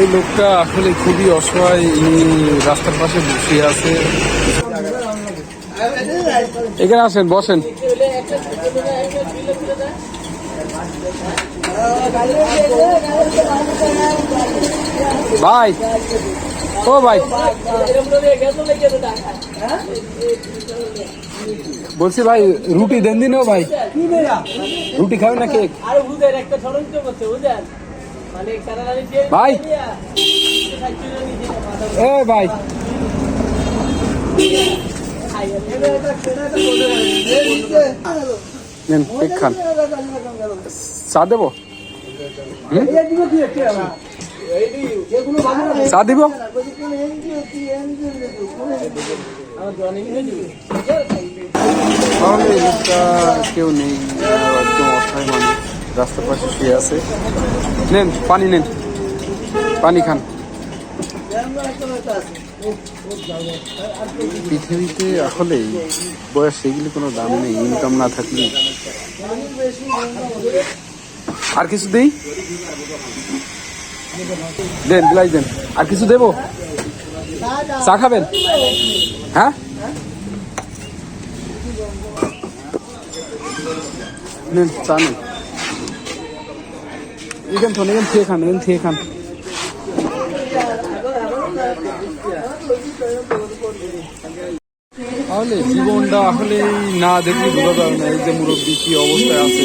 এই লোকটা আসলে খুবই অসহায় ইনি রাস্তার পাশে বসে আছে। এখানে আসেন বসেন। ভাই। ও ভাই। বলছি ভাই রুটি দেন দিন ভাই। রুটি খাবেন না কেক? মানে ভাই। এ ভাই। খান। চা দেবো? চা দিব? তাহলে লোকটা কেউ নেই একদম অসহায় মানুষ রাস্তার পাশে শুয়ে আছে। নেন পানি নেন। পানি খান। পৃথিবীতে আসলে বয়স সেগুলি কোনো দাম নেই ইনকাম না থাকলে আর কিছু দেই? দেন গ্লাস দেন। আর কিছু দেবো? চা খাবেন? হ্যাঁ? নেন, চা নেন। এখান থেকে খান, এখান খান। জীবনটা আসলে না দেখলে বোঝা যাবে না এই যে মুরব্বী কি অবস্থায় আছে